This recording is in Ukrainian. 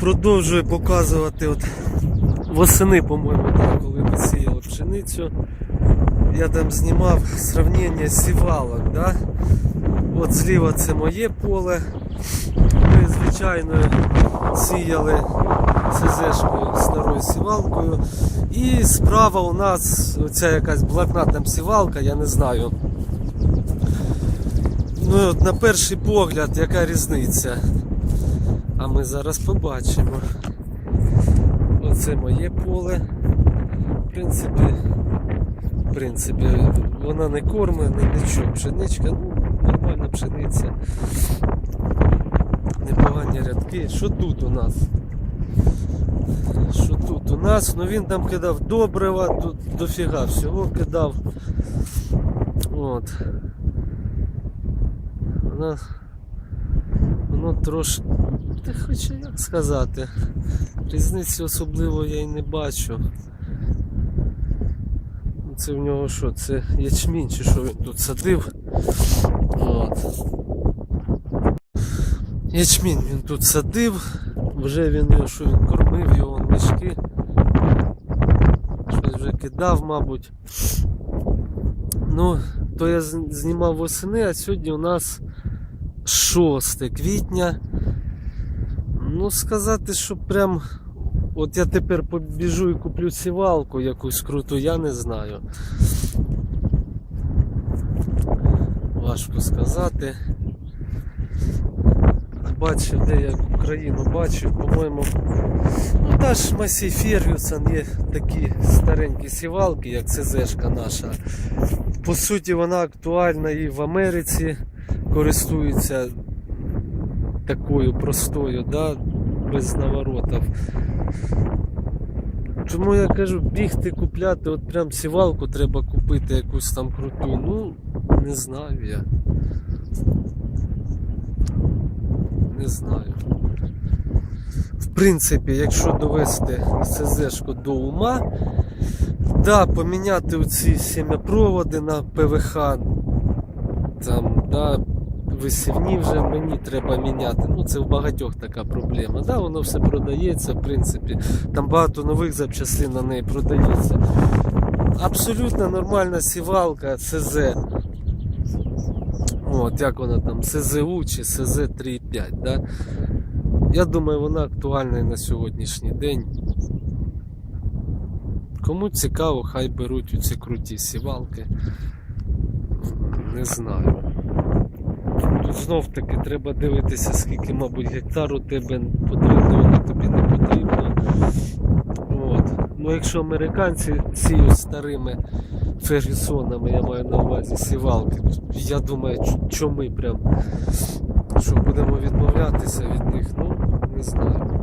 продовжую показувати от восени, по-моєму, коли ми сіяли пшеницю. Я там знімав сравнення сівалок. Да? От зліва це моє поле. Ми, звичайно, сіяли СЗшкою старою сівалкою. І справа у нас оця якась блокнотна сівалка, я не знаю. Ну, от на перший погляд, яка різниця. А ми зараз побачимо. Оце моє поле. В принципі, в принципі, вона не корме, не нічого. Пшеничка, ну, нормальна пшениця. Непогані рядки. Що тут у нас? Що тут у нас? Ну він там кидав добрива, тут дофіга всього кидав. От. Воно, воно трошки. Та хоча як сказати. Різниці особливо я й не бачу. Це в нього що? Це ячмінь чи що він тут садив? От. Ячмінь він тут садив, вже він що він кормив його мішки. Щось вже кидав, мабуть. Ну, то я знімав восени, а сьогодні у нас 6 квітня. Ну, сказати, що прям. От я тепер побіжу і куплю сівалку якусь круту, я не знаю. Важко сказати. Бачив, де я Україну бачив, по-моєму. Ну, та ж Масій Фергюсон є такі старенькі сівалки, як ЦЗшка наша. По суті, вона актуальна і в Америці користується такою простою, да, без наворотів. Тому я кажу, бігти купляти, от прям сівалку треба купити якусь там круту. Ну, не знаю я. Не знаю. В принципі, якщо довести СЗшку до ума, да, поміняти оці сім'япроводи на ПВХ, там, да, висівні вже мені треба міняти. Ну, це в багатьох така проблема. Да, воно все продається, в принципі. Там багато нових запчастин на неї продається. Абсолютно нормальна сівалка СЗ. От, як вона там, СЗУ чи СЗ 3.5, да? Я думаю, вона актуальна і на сьогоднішній день. Кому цікаво, хай беруть оці круті сівалки. Не знаю. Тут знов таки треба дивитися, скільки, мабуть, гектару тебе потрібно, воно тобі не потрібно. От. Ну, якщо американці сіють старими Фергюсонами, я маю на увазі сівалки, я думаю, що ми прям що будемо відмовлятися від них, ну, не знаю.